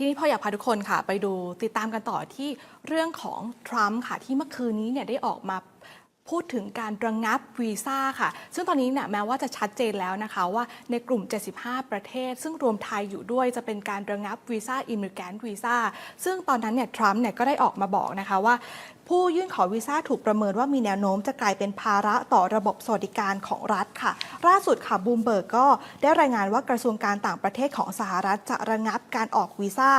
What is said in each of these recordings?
ทีนี้พ่ออยากพาทุกคนค่ะ ไปดูติดตามกันต่อที่เรื่องของทรัมป์ค่ะ ที่เมื่อคืนนี้เนี่ยได้ออกมาพูดถึงการระงงับวีซ่าค่ะ ซึ่งตอนนี้เนี่ยแม้ว่าจะชัดเจนแล้วนะคะว่าในกลุ่ม 75 ประเทศ ซึ่งรวมไทยอยู่ด้วยจะเป็นการระงงับวีซ่าอิมิเกรนวีซ่าซึ่งตอนนั้นเนี่ยทรัมป์เนี่ยก็ได้ออกมาบอกนะคะว่า ผู้ยื่นขอวีซ่าถูกประเมินว่ามีแนวโน้มจะกลายเป็นภาระต่อระบบสวัสดิการของรัฐค่ะ ล่าสุดค่ะบูมเบิร์กก็ได้รายงานว่ากระทรวงการต่างประเทศของสหรัฐจะระงับการออกวีซ่า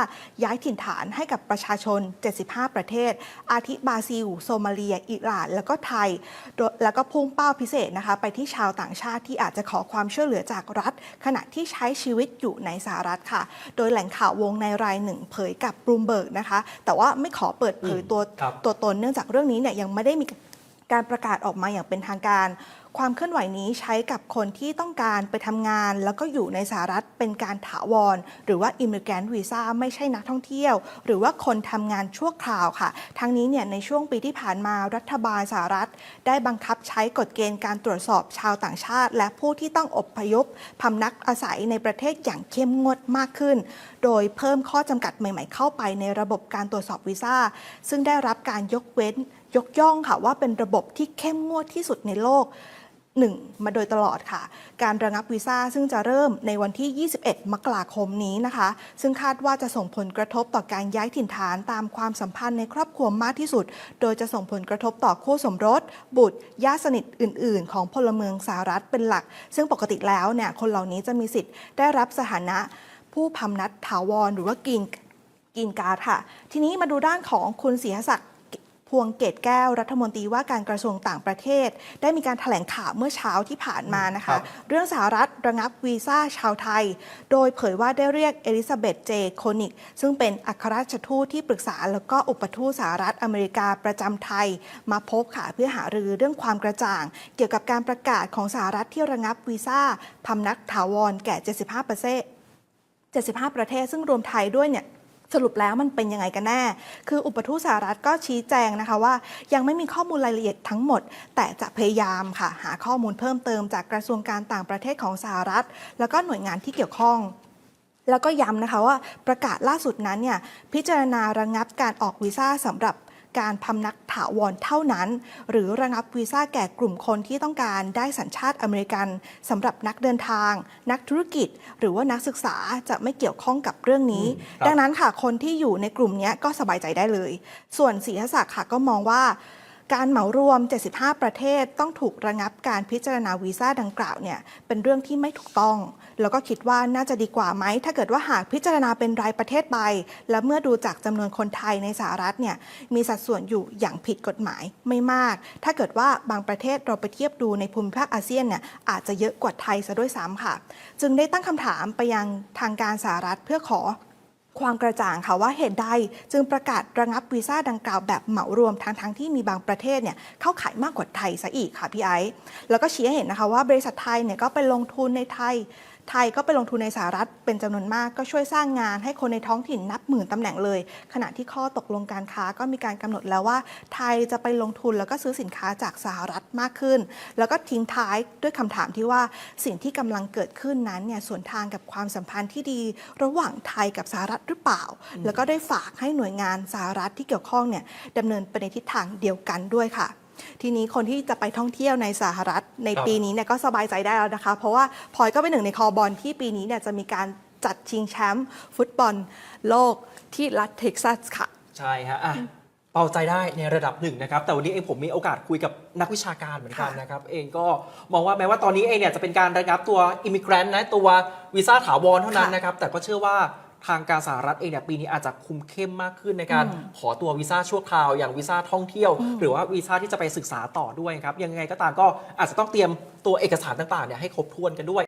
ย้ายถิ่นฐานให้กับประชาชน 75 ประเทศ อาทิบราซิล โซมาเลีย อิหร่าน แล้วก็ไทยโดยแล้วก็พุ่งเป้าพิเศษนะคะ ไปที่ชาวต่างชาติที่อาจจะขอความช่วยเหลือจากรัฐ ขณะที่ใช้ชีวิตอยู่ในสหรัฐค่ะ โดยแหล่งข่าววงในรายหนึ่งเผยกับบูมเบิร์กนะคะ แต่ว่าไม่ขอเปิดเผยตัวครับตัวตนเนื่องจากเรื่องนี้เนี่ยยังไม่ได้มีการประกาศออกมาอย่างเป็นทางการความเคลื่อนไหวนี้ใช้กับคนที่ต้องการไปทำงาน แล้วก็อยู่ในสหรัฐเป็นการถาวร หรือว่า immigrant visa ไม่ใช่นักท่องเที่ยว หรือว่าคนทำงานชั่วคราวค่ะ ทั้งนี้เนี่ยในช่วงปีที่ผ่านมารัฐบาลสหรัฐ ได้บังคับใช้กฎเกณฑ์การตรวจสอบชาวต่างชาติ และผู้ที่ต้องอบพยพพำนักอาศัยในประเทศอย่างเข้มงวดมากขึ้น โดยเพิ่มข้อจำกัดใหม่ ๆ เข้าไปในระบบการตรวจสอบวีซ่าซึ่งได้รับการยกเว้นยกย่องค่ะว่าเป็นระบบที่เข้มงวดที่สุดในโลก 1 มาโดยตลอดค่ะ การระงับวีซ่าซึ่งจะเริ่มในวันที่ 21 มกราคมนี้นะคะ ซึ่งคาดว่าจะส่งผลกระทบต่อการย้ายถิ่นฐานตามความสัมพันธ์ในครอบครัวมากที่สุด โดยจะส่งผลกระทบต่อคู่สมรส บุตรญาติสนิทอื่น ๆ ของพลเมืองสหรัฐเป็นหลัก ซึ่งปกติแล้วเนี่ยคนเหล่านี้จะมีสิทธิ์ได้รับสถานะผู้พำนัดถาวรหรือว่ากินกินการ์ดค่ะ ทีนี้มาดูด้านของคุณศรียศักดิ์ พวงเกตแก้วรัฐมนตรีว่าการกระทรวงต่างประเทศ ได้มีการถแถลงข่าวเมื่อเช้าที่ผ่านมานะครัคะบเรื่องสหรัฐระงับวีซ่าชาวไทย โดยเผยว่าได้เรียกเอลิซาเบธเจโคนิก ซึ่งเป็นอัครราชทูตที่ปรึกษาแล้วก็อุปทูตสหรัฐอเมริกาประจำไทย มาพบค่ะเพื่อหารือเรื่องความกระจ่าง เกี่ยวกับการประกาศของสหรัฐที่ระงับวีซ่าพำนักถาวรแก่ 75ประเทศ75 ประเทศซึ่งรวมไทยด้วยเนี่ย สรุปแล้วมันเป็นยังไงกันแน่ คืออุปทูตสหรัฐก็ชี้แจงนะคะว่า ยังไม่มีข้อมูลรายละเอียดทั้งหมด แต่จะพยายามค่ะ หาข้อมูลเพิ่มเติมจากกระทรวงการต่างประเทศของสหรัฐ แล้วก็หน่วยงานที่เกี่ยวข้องแล้วก็ย้ำนะคะว่าประกาศล่าสุดนั้นเนี่ยพิจารณาระงับการออกวีซ่าสำหรับ การพำนักถาวรเท่านั้น หรือระงับวีซ่าแก่กลุ่มคนที่ต้องการได้สัญชาติอเมริกันสำหรับนักเดินทาง นักธุรกิจ หรือว่านักศึกษาจะไม่เกี่ยวข้องกับเรื่องนี้อืมครับดังนั้นค่ะคนที่อยู่ในกลุ่มเนี้ยก็สบายใจได้เลย ส่วนศรีศักดิ์ค่ะก็มองว่า การเหมารวม 75 ประเทศต้องถูกระงับการพิจารณาวีซ่าดังกล่าวเนี่ยเป็นเรื่องที่ไม่ถูกต้อง แล้วก็คิดว่าน่าจะดีกว่าไหม ถ้าเกิดว่าหากพิจารณาเป็นรายประเทศไป และเมื่อดูจากจำนวนคนไทยในสหรัฐเนี่ยมีสัดส่วนอยู่อย่างผิดกฎหมายไม่มาก ถ้าเกิดว่าบางประเทศเราไปเทียบดูในภูมิภาคอาเซียนเนี่ยอาจจะเยอะกว่าไทยซะด้วยซ้ำค่ะ จึงได้ตั้งคำถามไปยังทางการสหรัฐเพื่อขอ ความกระจ่างค่ะว่าเหตุใดจึงประกาศระงับวีซ่าดังกล่าวแบบเหมารวมทั้งทั้งที่มีบางประเทศเนี่ยเข้าขายมากกว่าไทยซะอีกค่ะพี่ไอซ์แล้วก็ชี้ให้เห็นนะคะว่าบริษัทไทยเนี่ยก็ไปลงทุนในไทย ไทยก็ไปลงทุนในสหรัฐเป็นจำนวนมากก็ช่วยสร้างงานให้คนในท้องถิ่นนับหมื่นตำแหน่งเลย ขณะที่ข้อตกลงการค้าก็มีการกำหนดแล้วว่า ไทยจะไปลงทุนแล้วก็ซื้อสินค้าจากสหรัฐมากขึ้น แล้วก็ทิ้งท้ายด้วยคำถามที่ว่าสิ่งที่กำลังเกิดขึ้นนั้นเนี่ยส่วนทางกับความสัมพันธ์ที่ดี ระหว่างไทยกับสหรัฐหรือเปล่า แล้วก็ได้ฝากให้หน่วยงานสหรัฐที่เกี่ยวข้องเนี่ยดำเนินไปในทิศทางเดียวกันด้วยค่ะ ทีนี้คนที่จะไปท่องเที่ยวในสหรัฐในครับปีนี้เนี่ยก็สบายใจได้แล้วนะคะ เพราะว่าพลอยก็เป็นหนึ่งในคอบอลที่ปีนี้เนี่ยจะมีการจัดชิงแชมป์ฟุตบอลโลกที่รัฐเท็กซัสค่ะ ใช่ฮะอะเป่าใจได้ในระดับหนึ่งนะครับ แต่วันนี้เองผมมีโอกาสคุยกับนักวิชาการเหมือนกันค่ะนะครับ เองก็มองว่าแม้ว่าตอนนี้เองเนี่ยจะเป็นการระงับตัวอิมิเกรนต์นะตัววีซ่าถาวรเท่านั้นค่ะนะครับ แต่ก็เชื่อว่า ทางการสหรัฐเองเนี่ยปีนี้อาจจะคุมเข้มมากขึ้นในการอืมขอตัววีซ่าชั่วคราวอย่างวีซ่าท่องเที่ยว หรือว่าวีซ่าที่จะไปศึกษาต่อด้วยครับยังไงก็ตามก็อาจจะต้องเตรียมตัวเอกสารต่างๆเนี่ยให้ครบถ้วนกันด้วย